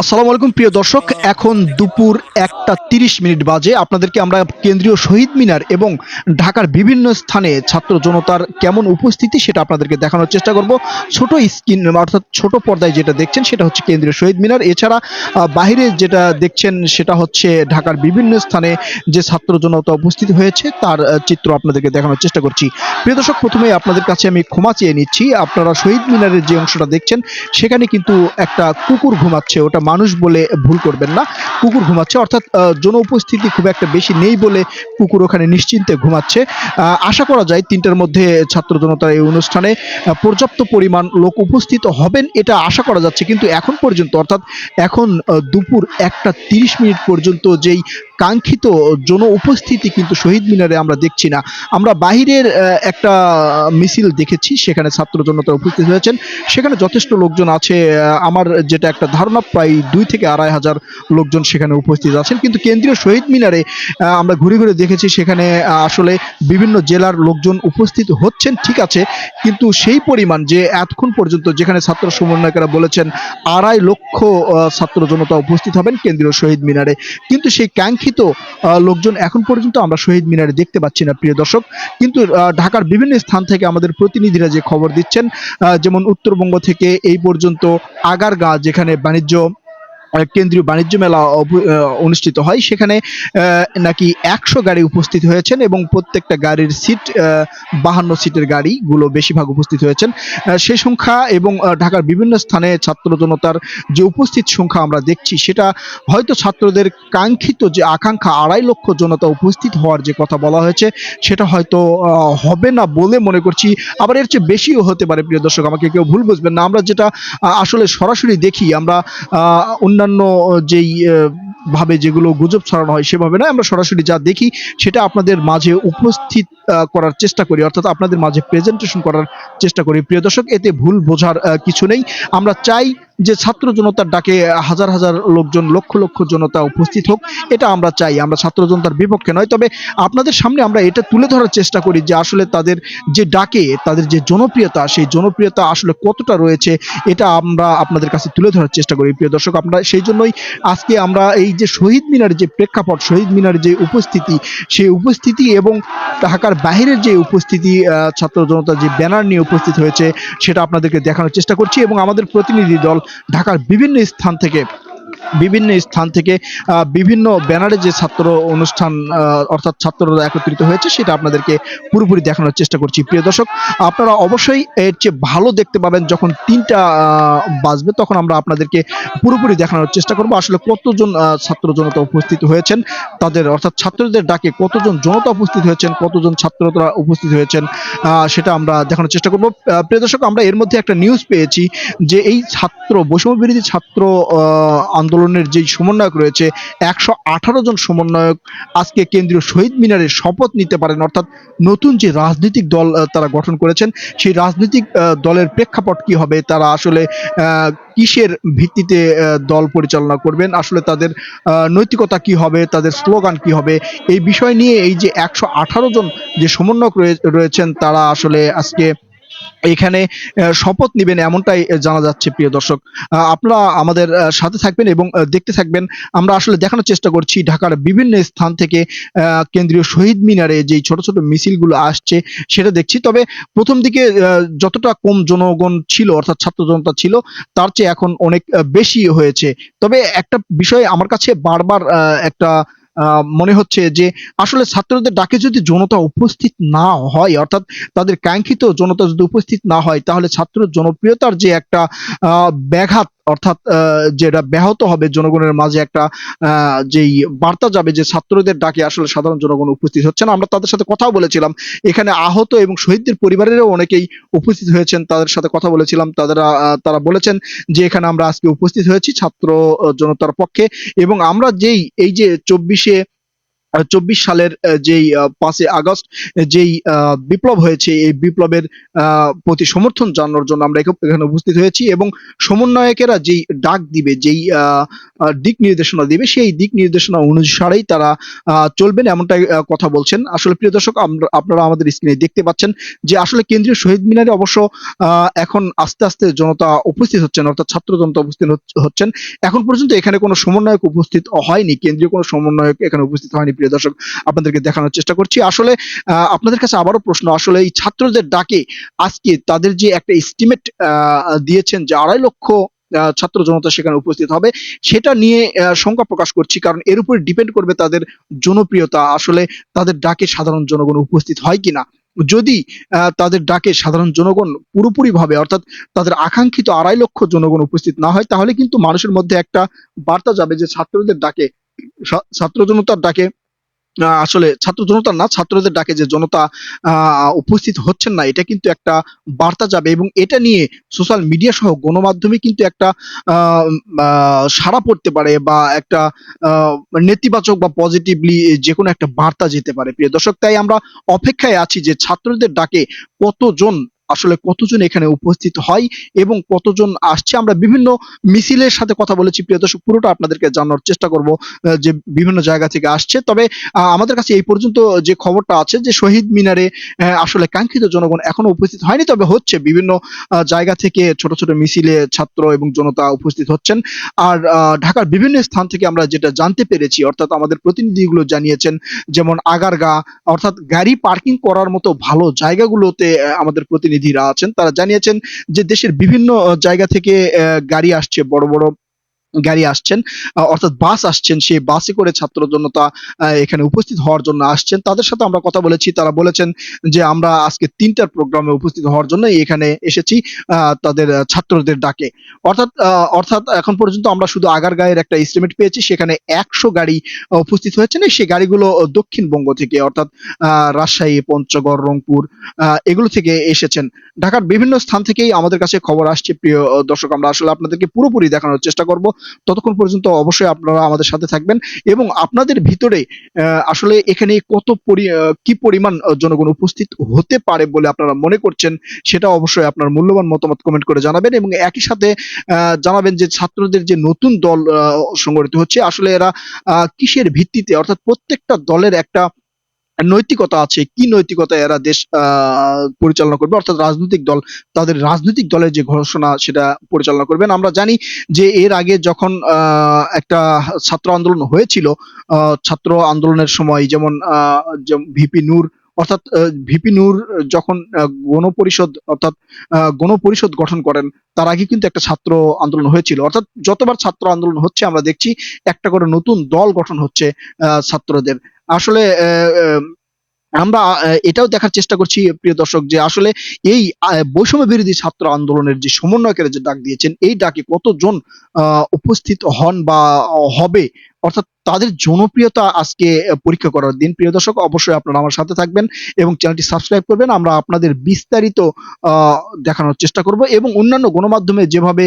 আসসালামু আলাইকুম, প্রিয় দর্শক। এখন দুপুর একটা তিরিশ মিনিট বাজে। আপনাদেরকে আমরা কেন্দ্রীয় শহীদ মিনার এবং ঢাকার বিভিন্ন স্থানে ছাত্র জনতার কেমন উপস্থিতি সেটা আপনাদেরকে দেখানোর চেষ্টা করব। ছোট স্ক্রিন, অর্থাৎ ছোট পর্দায় যেটা দেখছেন, সেটা হচ্ছে কেন্দ্রীয় শহীদ মিনার। এছাড়া বাইরে যেটা দেখছেন, সেটা হচ্ছে ঢাকার বিভিন্ন স্থানে যে ছাত্র জনতা উপস্থিত হয়েছে, তার চিত্র আপনাদেরকে দেখানোর চেষ্টা করছি। প্রিয় দর্শক, প্রথমে আপনাদের কাছে আমি ক্ষমা চেয়ে নিচ্ছি। আপনারা শহীদ মিনারের যে অংশটা দেখছেন, সেখানে কিন্তু একটা কুকুর ঘুমাচ্ছে। ওটা মানুষ বলে ভুল করবেন না। কুকুর ঘুমাচ্ছে অর্থাৎ আহ, জন উপস্থিতি খুব একটা বেশি নেই বলে কুকুর ওখানে নিশ্চিন্তে ঘুমাচ্ছে। আশা করা যায় তিনটার মধ্যে ছাত্র জনতার এই অনুষ্ঠানে পর্যাপ্ত পরিমাণ লোক উপস্থিত হবেন এটা আশা করা যাচ্ছে। কিন্তু এখন পর্যন্ত অর্থাৎ এখন দুপুর একটা তিরিশ মিনিট পর্যন্ত যেই কাঙ্ক্ষিত জন উপস্থিতি কিন্তু শহীদ মিনারে আমরা দেখছি না। আমরা বাহিরের একটা মিছিল দেখেছি সেখানে ছাত্র জনতা উপস্থিত হয়েছেন। সেখানে যথেষ্ট লোকজন আছে আমার যেটা একটা ধারণা প্রায় দুই থেকে আড়াই হাজার লোকজন সেখানে উপস্থিত আছেন। কিন্তু কেন্দ্রীয় শহীদ মিনারে আমরা ঘুরে ঘুরে দেখেছি সেখানে আসলে বিভিন্ন জেলার লোকজন উপস্থিত হচ্ছেন, ঠিক আছে। কিন্তু সেই পরিমাণ যে এতক্ষণ পর্যন্ত যেখানে ছাত্র সমন্বয়কেরা বলেছেন, আড়াই লক্ষ ছাত্র জনতা উপস্থিত হবেন কেন্দ্রীয় শহীদ মিনারে। কিন্তু সেই কাঙ্ক্ষিত লোকজন এখন পর্যন্ত আমরা শহীদ মিনারে দেখতে পাচ্ছি না, প্রিয় দর্শক। কিন্তু ঢাকার বিভিন্ন স্থান থেকে আমাদের প্রতিনিধিরা যে খবর দিচ্ছেন যেমন উত্তরবঙ্গ থেকে এই পর্যন্ত আগারগাঁ, যেখানে বাণিজ্য কেন্দ্রীয় বাণিজ্য মেলা অনুষ্ঠিত হয়। সেখানে নাকি একশো গাড়ি উপস্থিত হয়েছেন এবং প্রত্যেকটা গাড়ির সিট বাহান্ন সিটের গাড়িগুলো বেশিরভাগ উপস্থিত হয়েছেন। সেই সংখ্যা এবং ঢাকার বিভিন্ন স্থানে ছাত্র জনতার যে উপস্থিত সংখ্যা আমরা দেখছি সেটা হয়তো ছাত্রদের কাঙ্ক্ষিত যে আকাঙ্ক্ষা আড়াই লক্ষ জনতা উপস্থিত হওয়ার যে কথা বলা হয়েছে সেটা হয়তো হবে না বলে মনে করছি। আবার এর চেয়ে বেশিও হতে পারে প্রিয় দর্শক আমাকে কেউ ভুল বুঝবেন না। আমরা যেটা আসলে সরাসরি দেখি আমরা আহ, অন্যান্য যেই ভাবে যেগুলো গুজব ছড়ানো হয় সেভাবে না আমরা সরাসরি যা দেখি সেটা আপনাদের মাঝে উপস্থিত করার চেষ্টা করি। অর্থাৎ আপনাদের মাঝে প্রেজেন্টেশন করার চেষ্টা করি। প্রিয় দর্শক, এতে ভুল বোঝার কিছু নেই। আমরা চাই যে ছাত্র জনতার ডাকে হাজার হাজার লোকজন, লক্ষ লক্ষ জনতা উপস্থিত হোক, এটা আমরা চাই। আমরা ছাত্র জনতার বিপক্ষে নয়, তবে আপনাদের সামনে আমরা এটা তুলে ধরার চেষ্টা করি যে আসলে তাদের যে ডাকে, তাদের যে জনপ্রিয়তা, সেই জনপ্রিয়তা আসলে কতটা রয়েছে, এটা আমরা আপনাদের কাছে তুলে ধরার চেষ্টা করি। প্রিয় দর্শক, আমরা সেই জন্যই আজকে আমরা এই যে শহীদ মিনার যে প্রেক্ষাপট, শহীদ মিনার যে উপস্থিতি, সেই উপস্থিতি এবং ঢাকার বাইরের যে উপস্থিতি ছাত্র জনতা যে ব্যানার নিয়ে উপস্থিত হয়েছে, সেটা আপনাদেরকে দেখানোর চেষ্টা করছি এবং আমাদের প্রতিনিধি দল ঢাকার বিভিন্ন স্থান থেকে বিভিন্ন স্থান থেকে বিভিন্ন ব্যানারে যে ছাত্র অনুষ্ঠান অর্থাৎ ছাত্ররা একত্রিত হয়েছে সেটা আপনাদেরকে পুরোপুরি দেখানোর চেষ্টা করছি। প্রিয় দর্শক আপনারা অবশ্যই এর চেয়ে ভালো দেখতে পাবেন যখন তিনটা বাজবে তখন আমরা আপনাদেরকে পুরোপুরি দেখানোর চেষ্টা করব। আসলে কতজন ছাত্র জনতা উপস্থিত হয়েছেন তাদের অর্থাৎ ছাত্রদের ডাকে কতজন জনতা উপস্থিত হয়েছেন কতজন ছাত্ররা উপস্থিত হয়েছেন সেটা আমরা দেখানোর চেষ্টা করব। প্রিয় দর্শক আমরা এর মধ্যে একটা নিউজ পেয়েছি যে এই ছাত্র বৈষম্য বিরোধী ছাত্র আহ, আন্দোলনের যে সমন্বয়ক রয়েছে, একশো আঠারো জন সমন্বয়ক আজকে কেন্দ্রীয় শহীদ মিনারে শপথ নিতে পারেন। অর্থাৎ নতুন যে রাজনৈতিক দল তারা গঠন করেছেন, সেই রাজনৈতিক দলের প্রেক্ষাপট কি হবে? তারা আসলে কিসের ভিত্তিতে দল পরিচালনা করবেন? আসলে তাদের নৈতিকতা কি হবে? তাদের স্লোগান কি হবে? এই বিষয় নিয়ে এই যে একশো আঠারো জন যে সমন্বয়ক রয়ে- রয়েছেন, তারা আসলে আজকে এখানে শপথ নেবেন এমনটাই জানা যাচ্ছে, প্রিয় দর্শক। আপনারা আমাদের সাথে থাকবেন এবং দেখতে থাকবেন। আমরা আসলে দেখানোর চেষ্টা করছি ঢাকার বিভিন্ন স্থান থেকে কেন্দ্রীয় শহীদ মিনারে যে ছোট ছোট মিছিলগুলো আসছে, সেটা দেখছি। তবে প্রথম দিকে যতটা কম জনগণ ছিল, অর্থাৎ ছাত্র জনতা ছিল, তার চেয়ে এখন অনেক বেশি হয়েছে। তবে একটা বিষয় আমার কাছে বারবার একটা মনে হচ্ছে যে আসলে ছাত্রদের ডাকে যদি জনতা উপস্থিত না হয়, অর্থাৎ তাদের কাঙ্ক্ষিত জনতা যদি উপস্থিত না হয়, তাহলে ছাত্র জনপ্রিয়তার যে একটা ব্যাঘাত অর্থাৎ যেটা ব্যাহত হবে জনগণের মাঝে একটা যেই বার্তা যাবে যে ছাত্রদের ডাকে আসলে সাধারণ জনগণ উপস্থিত হচ্ছে না। আমরা তাদের সাথে কথা বলেছিলাম। এখানে আহত এবং শহীদদের পরিবারেরও অনেকেই উপস্থিত হয়েছেন। তাদের সাথে কথা বলেছিলাম। তারা তারা বলেছেন যে এখানে আমরা আজকে উপস্থিত হয়েছি ছাত্র জনতার পক্ষে এবং আমরা যেই, এই যে চব্বিশে চব্বিশ সালের যেই পাঁচই আগস্ট, যেই বিপ্লব হয়েছে, এই বিপ্লবের প্রতি সমর্থন জানানোর জন্য আমরা এখ- এখানে উপস্থিত হয়েছি এবং সমন্বয়কেরা যেই ডাক দিবে, যেই দিক নির্দেশনা দিবে, সেই দিক নির্দেশনা অনুসারেই তারা চলবেন এমনটাই কথা বলছেন। আসলে প্রিয় দর্শক আপনারা আমাদের স্ক্রিনে দেখতে পাচ্ছেন যে আসলে কেন্দ্রীয় শহীদ মিনারে অবশ্য এখন আস্তে আস্তে জনতা উপস্থিত হচ্ছেন, অর্থাৎ ছাত্র জনতা উপস্থিত হচ্ছেন। এখন পর্যন্ত এখানে কোনো সমন্বয়ক উপস্থিত হয়নি, কেন্দ্রীয় কোনো সমন্বয়ক এখানে উপস্থিত হয়নি। প্রিয় দর্শক, আপনাদেরকে দেখানোর চেষ্টা করছি। আসলে আপনাদের কাছে আবারও প্রশ্ন, আসলে এই ছাত্রদের ডাকে আজকে তাদের যে একটা এস্টিমেট দিয়েছেন যে আড়াই লক্ষ ছাত্র জনতা সেখানে উপস্থিত হবে, সেটা নিয়ে শঙ্কা প্রকাশ করছি, কারণ এর উপর ডিপেন্ড করবে তাদের জনপ্রিয়তা। আসলে তাদের ডাকে সাধারণ জনগণ উপস্থিত হয় কিনা? যদি তাদের ডাকে সাধারণ জনগণ পুরোপুরি ভাবে অর্থাৎ তাদের আকাঙ্ক্ষিত আড়াই লক্ষ জনগণ উপস্থিত না হয়, তাহলে কিন্তু মানুষের মধ্যে একটা বার্তা যাবে যে ছাত্রদের ডাকে ছাত্র জনতার ডাকে আসলে ছাত্র জনতার না, ছাত্রদের ডাকে যে জনতা উপস্থিত হচ্ছেন না, এটা কিন্তু একটা বার্তা যাবে এবং এটা নিয়ে সোশ্যাল মিডিয়া সহ গণমাধ্যমে কিন্তু একটা সাড়া পড়তে পারে বা একটা নেতিবাচক বা পজিটিভলি যে কোনো একটা বার্তা যেতে পারে। প্রিয় দর্শক, তাই আমরা অপেক্ষায় আছি যে ছাত্রদের ডাকে কতজন আসলে কতজন এখানে উপস্থিত হয় এবং কতজন আসছে? আমরা বিভিন্ন মিছিলের সাথে কথা বলেছি। প্রিয় দর্শক, পুরোটা আপনাদেরকে জানানোর চেষ্টা করব যে বিভিন্ন জায়গা থেকে আসছে। তবে আমাদের কাছে এই পর্যন্ত যে খবরটা আছে যে শহীদ মিনারে আসলে কাঙ্ক্ষিত জনগণ এখনও উপস্থিত হয়নি, তবে হচ্ছে বিভিন্ন জায়গা থেকে ছোট ছোট মিছিলে ছাত্র এবং জনতা উপস্থিত হচ্ছেন। আর ঢাকার বিভিন্ন স্থান থেকে আমরা যেটা জানতে পেরেছি, অর্থাৎ আমাদের প্রতিনিধিগুলো জানিয়েছেন যেমন আগারগা, অর্থাৎ গাড়ি পার্কিং করার মতো ভালো জায়গাগুলোতে আমাদের আমাদের প্রতিনিধিরা আছেন তারা জানিয়েছেন যে দেশের বিভিন্ন জায়গা থেকে গাড়ি আসছে বড় বড় গাড়ি আসছেন অর্থাৎ বাস আসছেন সেই বাসে করে ছাত্র জনতা এখানে উপস্থিত হওয়ার জন্য আসছেন। তাদের সাথে আমরা কথা বলেছি, তারা বলেছেন যে আমরা আজকে তিনটার প্রোগ্রামে উপস্থিত হওয়ার জন্য এখানে এসেছি তাদের ছাত্রদের ডাকে। অর্থাৎ অর্থাৎ এখন পর্যন্ত আমরা শুধু আগার আগারগাঁয়ের একটা এস্টিমেট পেয়েছি, সেখানে একশো গাড়ি উপস্থিত হয়েছেন সেই গাড়িগুলো দক্ষিণবঙ্গ থেকে, অর্থাৎ রাজশাহী, পঞ্চগড়, রংপুর এগুলো থেকে এসেছেন। ঢাকার বিভিন্ন স্থান থেকেই আমাদের কাছে খবর আসছে। প্রিয় দর্শক, আমরা আসলে আপনাদেরকে পুরোপুরি দেখানোর চেষ্টা করব। ততক্ষণ পর্যন্ত অবশ্যই আপনারা আমাদের সাথে থাকবেন এবং আপনাদের ভিতরে আসলে এখানে কত পরি কি পরিমাণ জনগণ উপস্থিত হতে পারে বলে আপনারা মনে করছেন, সেটা অবশ্যই আপনার মূল্যবান মতামত কমেন্ট করে জানাবেন এবং একই সাথে জানাবেন যে ছাত্রদের যে নতুন দল সংগঠিত হচ্ছে, আসলে এরা কিসের ভিত্তিতে, অর্থাৎ প্রত্যেকটা দলের একটা নৈতিকতা আছে, কি নৈতিকতা এরা দেশ পরিচালনা করবে? অর্থাৎ রাজনৈতিক দল, তাদের রাজনৈতিক দলের যে ঘোষণা সেটা পরিচালনা করবেন আমরা জানি যে এর আগে যখন একটা ছাত্র আন্দোলন হয়েছিল ছাত্র আন্দোলনের সময় যেমন ভিপি নূর, অর্থাৎ ভিপি নূর যখন গণপরিষদ, অর্থাৎ গণপরিষদ গঠন করেন, তার আগে কিন্তু একটা ছাত্র আন্দোলন হয়েছিল। অর্থাৎ যতবার ছাত্র আন্দোলন হচ্ছে, আমরা দেখছি একটা করে নতুন দল গঠন হচ্ছে ছাত্রদের। আসলে আমরা এটাও দেখার চেষ্টা করছি, প্রিয় দর্শক, যে আসলে এই বৈষম্য বিরোধী ছাত্র আন্দোলনের যে সমন্বয়কেরা যে ডাক দিয়েছেন, এই ডাকে কতজন উপস্থিত হন বা হবে? অর্থাৎ তাদের জনপ্রিয়তা আজকে পরীক্ষা করার দিন। প্রিয় দর্শক, অবশ্যই আপনারা আমার সাথে থাকবেন এবং চ্যানেলটি সাবস্ক্রাইব করবেন। আমরা আপনাদের বিস্তারিত দেখানোর চেষ্টা করব এবং অন্যান্য গণমাধ্যমে যেভাবে